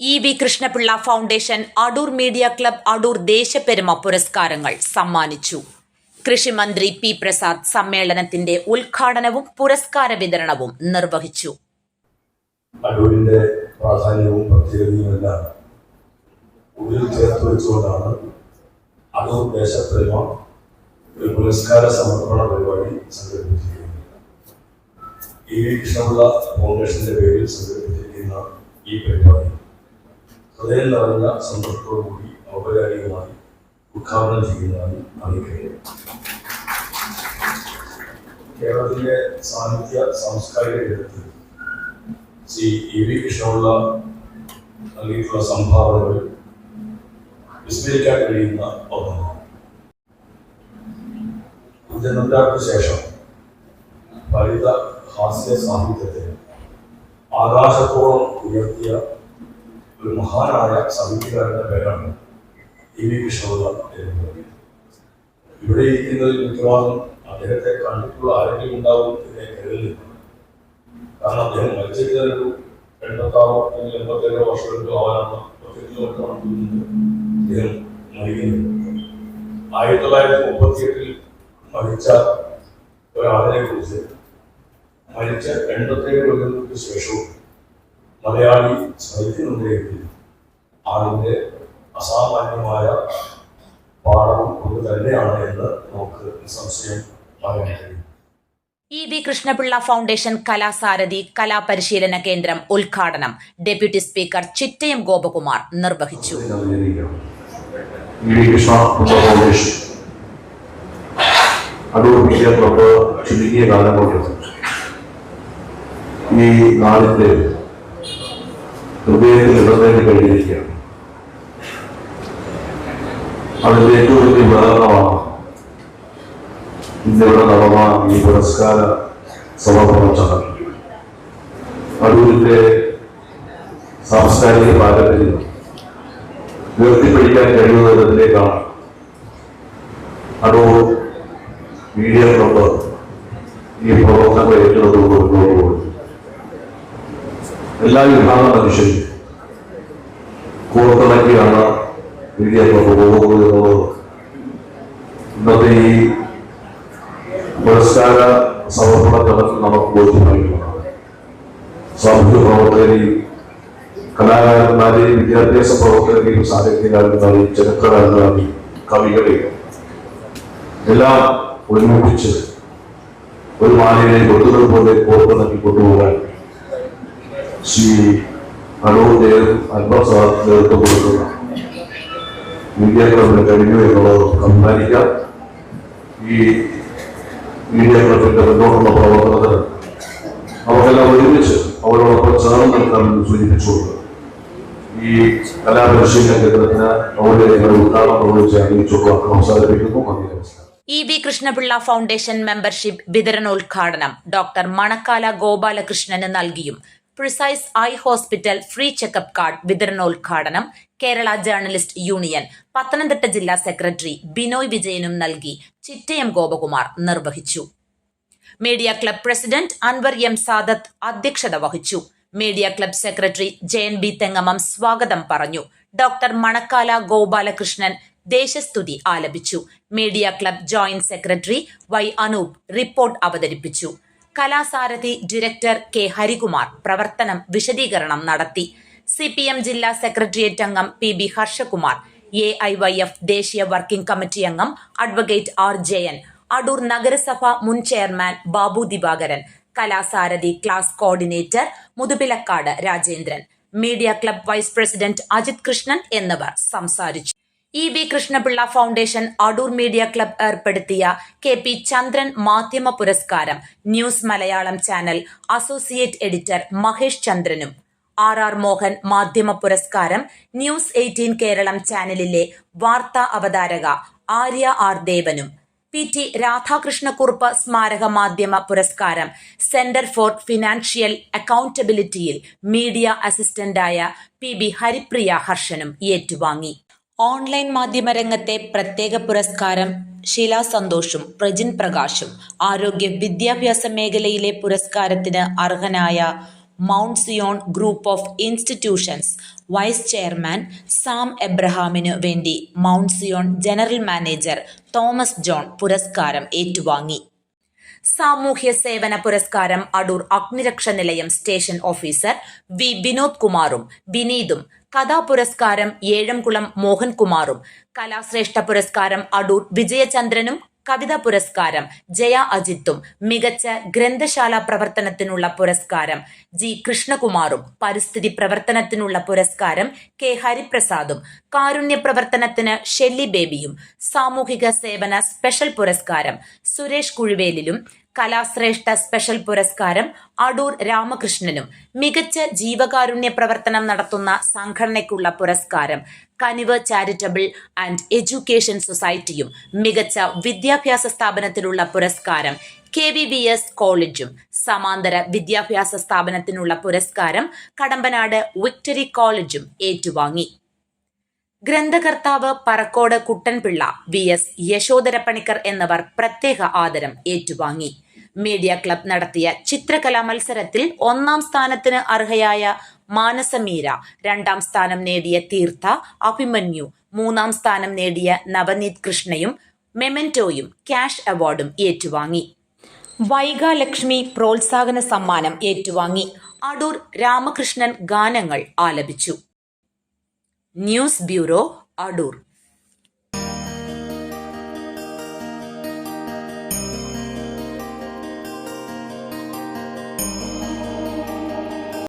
E V Krishnapillai foundation Adoor media club Adoor ദേശപ്പെരുമ പുരസ്കാരങ്ങൾ സമ്മാനിച്ചു. കൃഷിമന്ത്രി പി പ്രസാദ് സമ്മേളനത്തിന്റെ ഉദ്ഘാടനവും പുരസ്കാര വിതരണവും നിർവഹിച്ചു. അടൂരിന്റെ പ്രാധാന്യവും പ്രത്യേകതയുമെല്ലാം ഉള്ളിൽ ചേർത്ത് വെച്ചുകൊണ്ടാണ് അടൂർ ദേശപ്രേമ ഒരു പുരസ്കാര സമർപ്പണ പരിപാടി സംഘടിപ്പിച്ചിരിക്കുന്നത്. ഇ വി കൃഷ്ണപിള്ള ഫൗണ്ടേഷന്റെ പേരിൽ സംഘടിപ്പിച്ചിരിക്കുന്ന ഈ പരിപാടി. ഹൃദയം നിറഞ്ഞ സന്തോഷത്തോടുകൂടി ഔപചാരികമായി ഉദ്ഘാടനം ചെയ്യുന്നതായി അറിയിക്കുകയാണ് കേരളത്തിലെ സാഹിത്യ സാംസ്കാരിക രംഗത്ത് ശ്രീ ഇ വി കൃഷ്ണപിള്ള നൽകിയിട്ടുള്ള സംഭാവനകൾ വിസ്മരിക്കാൻ കഴിയുന്ന ഒന്നാണ് ജനതാക്ക് ശേഷം ഫലിത ഹാസ്യ സാഹിത്യത്തെ ആകാശത്തോളം ഉയർത്തിയ ഒരു മഹാനായ സാഹിത്യകാരന്റെ പേരാണ് ഇ വി എന്നത് ഇവിടെ ഇരിക്കുന്നതിൽ മിക്കവാറും അദ്ദേഹത്തെ കണ്ടിട്ടുള്ള ആരെങ്കിലും ഉണ്ടാവും എന്ന് കരുതുന്നില്ല കാരണം അദ്ദേഹം മരിച്ചിട്ട് ഒരു എൺപത്താറോ അല്ലെങ്കിൽ എൺപത്തേഴോ വർഷമെങ്കിലും ആവാനാണ് പത്തിരുന്നൂറ് അദ്ദേഹം മരിക്കുന്നത്. ആയിരത്തി തൊള്ളായിരത്തി മുപ്പത്തി എട്ടിൽ മരിച്ച ഒരാളിനെ കുറിച്ച് മരിച്ച എൺപത്തേഴ് കൊല്ലങ്ങൾക്ക് ശേഷവും മലയാളി സ്മരിക്കുന്നുണ്ടെങ്കിൽ ആളിന്റെ അസാമാന്യമായ പാഠവും കൊണ്ട് തന്നെയാണ് എന്ന് നമുക്ക് സംശയം പറയാൻ കഴിയും. E V Krishnapillai foundation Kalasarathi കലാപരിശീലന കേന്ദ്രം ഉദ്ഘാടനം ഡെപ്യൂട്ടി സ്പീക്കർ ചിറ്റയം ഗോപകുമാർ നിർവഹിച്ചു. ചുരുങ്ങിയ കാലം കൊണ്ട് ഈ നാടിന്റെ ഹൃദയത്തിൽ ഇടന്നേണ്ടി കഴിഞ്ഞിരിക്കുകയാണ് അതിന്റെ ഏറ്റവും വലിയ ഉദാഹരണമാണ് ഇന്നിവിടെ നടന്ന ഈ പുരസ്കാര സമർപ്പണ ചടങ്ങ്. അടൂരിന്റെ സാംസ്കാരിക പാരമ്പര്യം ഉയർത്തിപ്പിടിക്കാൻ കഴിയുന്ന വിധത്തിലേക്കാണ് അടൂർ മീഡിയ ക്ലബ്ബ് ഈ പ്രവർത്തനങ്ങൾ ഏറ്റെടുത്തുകൊണ്ട് മുന്നോട്ട് എല്ലാ വിഭാഗം മനുഷ്യരും കോർത്തിണക്കിയാണ് മീഡിയ ക്ലബ്ബ് പോകുന്നത് എന്നുള്ളത് ഇന്നത്തെ ഈ പുരസ്കാര സമർപ്പണ ചടങ്ങിൽ നമുക്ക് ബോധ്യമായിട്ടുള്ളതാണ് സാമൂഹ്യ പ്രവർത്തകരെയും കലാകാരന്മാരെയും വിദ്യാഭ്യാസ പ്രവർത്തകരെയും സാഹിത്യകാരന്മാരെയും ചരിത്രകാരന്മാരെയും കവികളെയും എല്ലാം ഒരുമിപ്പിച്ച് ഒരു മാലിനെ പോലെ കോർത്തിണക്കി കൊണ്ടുപോകാൻ ശ്രീ അടൂർ ദേവ് അൽബസാർ നേതൃത്വം കൊടുക്കുന്ന മീഡിയ ക്ലബിന് കഴിഞ്ഞു എന്നുള്ളത് അഭിമാനിക്കാം ഈ മീഡിയ ക്ലബിന്റെ മുന്നോട്ടുള്ള പ്രവർത്തനത്തിന് അവർക്കെല്ലാം ഒരുമിച്ച് അവരോടൊപ്പം ചേർന്ന് നിൽക്കാമെന്ന് സൂചിപ്പിച്ചുകൊണ്ട് ഈ കലാപരിശീലന കേന്ദ്രത്തിന് ഔദ്യോഗിക ഉദ്ഘാടനം നിർവഹിച്ച് അറിയിച്ചുകൊണ്ട് അവസാനിപ്പിക്കുന്നു. നമസ്കാരം. E B Krishnapillai foundation membership വിതരണോദ്ഘാടനം ഡോക്ടർ മണക്കാല ഗോപാലകൃഷ്ണന് നൽകിയും precise eye hospital free checkup card വിതരണോദ്ഘാടനം കേരള ജേർണലിസ്റ്റ് യൂണിയൻ. പത്തനംതിട്ട ജില്ലാ സെക്രട്ടറി ബിനോയ് വിജയനും നൽകി. ചിറ്റയം ഗോപകുമാർ നിർവഹിച്ചു. Media club president Anwar M Sadath അധ്യക്ഷത വഹിച്ചു. Media club secretary Jayan B Thengamam സ്വാഗതം പറഞ്ഞു. ഡോക്ടർ മണക്കാല ഗോപാലകൃഷ്ണൻ ദേശസ്തുതി ആലപിച്ചു. Media club joint secretary Y Anoop report അവതരിപ്പിച്ചു. കലാസാരഥി ഡയറക്ടർ കെ ഹരികുമാർ പ്രവർത്തനം വിശദീകരണം നടത്തി. സി പി എം ജില്ലാ സെക്രട്ടേറിയറ്റ് അംഗം P B Harshakumar A I Y F ദേശീയ വർക്കിംഗ് കമ്മിറ്റി അംഗം അഡ്വക്കേറ്റ് ആർ ജയൻ അടൂർ നഗരസഭ മുൻ chairman Babu Divakaran Kalasarathi class coordinator Muthupilakkad Rajendran media club vice president Ajith Krishnan എന്നിവർ സംസാരിച്ചു. E V Krishnapillai foundation Adoor media club ഏർപ്പെടുത്തിയ K P Chandran മാധ്യമ പുരസ്കാരം news Malayalam channel associate editor Mahesh ചന്ദ്രനും. R R Mohan മാധ്യമ പുരസ്കാരം news eighteen Keralam ചാനലിലെ വാർത്താ അവതാരക ആര്യ ആർ ദേവനും. പി ടി രാധാകൃഷ്ണക്കുറുപ്പ് സ്മാരക മാധ്യമ പുരസ്കാരം സെന്റർ ഫോർ ഫിനാൻഷ്യൽ അക്കൗണ്ടബിലിറ്റിയിൽ മീഡിയ അസിസ്റ്റന്റായ പി ബി ഹരിപ്രിയ ഹർഷനും ഏറ്റുവാങ്ങി. ഓൺലൈൻ മാധ്യമരംഗത്തെ പ്രത്യേക പുരസ്കാരം ഷീല സന്തോഷും പ്രജിൻ പ്രകാശും. ആരോഗ്യ വിദ്യാഭ്യാസ മേഖലയിലെ പുരസ്കാരത്തിന് അർഹനായ Mount Zion group of institutions vice chairman Sam എബ്രഹാമിനു വേണ്ടി Mount Zion general manager Thomas John പുരസ്കാരം ഏറ്റുവാങ്ങി. സാമൂഹ്യ സേവന പുരസ്കാരം അടൂർ അഗ്നിരക്ഷ നിലയം സ്റ്റേഷൻ ഓഫീസർ വി വിനോദ് കുമാറും വിനീതും കഥാപുരസ്കാരം ഏഴംകുളം മോഹൻകുമാറും കലാശ്രേഷ്ഠ പുരസ്കാരം അടൂർ വിജയചന്ദ്രനും കവിതാ പുരസ്കാരം ജയ അജിത്തും മികച്ച ഗ്രന്ഥശാല പ്രവർത്തനത്തിനുള്ള പുരസ്കാരം ജി കൃഷ്ണകുമാറും പരിസ്ഥിതി പ്രവർത്തനത്തിനുള്ള പുരസ്കാരം കെ ഹരിപ്രസാദും കാരുണ്യ പ്രവർത്തനത്തിന് ഷെല്ലി ബേബിയും സാമൂഹിക സേവന സ്പെഷ്യൽ പുരസ്കാരം സുരേഷ് കുഴുവേലിലും കലാശ്രേഷ്ഠ സ്പെഷ്യൽ പുരസ്കാരം അടൂർ രാമകൃഷ്ണനും മികച്ച ജീവകാരുണ്യ പ്രവർത്തനം നടത്തുന്ന സംഘടനയ്ക്കുള്ള പുരസ്കാരം കനിവ് ചാരിറ്റബിൾ ആൻഡ് എഡ്യൂക്കേഷൻ സൊസൈറ്റിയും മികച്ച വിദ്യാഭ്യാസ സ്ഥാപനത്തിനുള്ള പുരസ്കാരം കെ വി വി എസ് കോളേജും. സമാന്തര വിദ്യാഭ്യാസ സ്ഥാപനത്തിനുള്ള പുരസ്കാരം കടമ്പനാട് വിക്ടറി കോളേജും ഏറ്റുവാങ്ങി. ഗ്രന്ഥകർത്താവ് പറക്കോട് കുട്ടൻപിള്ള വി എസ് യശോധരപ്പണിക്കർ എന്നിവർ പ്രത്യേക ആദരം ഏറ്റുവാങ്ങി. മീഡിയ ക്ലബ് നടത്തിയ ചിത്രകലാ മത്സരത്തിൽ ഒന്നാം സ്ഥാനത്തിന് അർഹയായ മാനസമീര രണ്ടാം സ്ഥാനം നേടിയ തീർത്ഥ അഭിമന്യു മൂന്നാം സ്ഥാനം നേടിയ നവനീത് കൃഷ്ണയും മെമെന്റോയും ക്യാഷ് അവാർഡും ഏറ്റുവാങ്ങി. വൈകാലക്ഷ്മി പ്രോത്സാഹന സമ്മാനം ഏറ്റുവാങ്ങി. അടൂർ രാമകൃഷ്ണൻ ഗാനങ്ങൾ ആലപിച്ചു. News bureau Adoor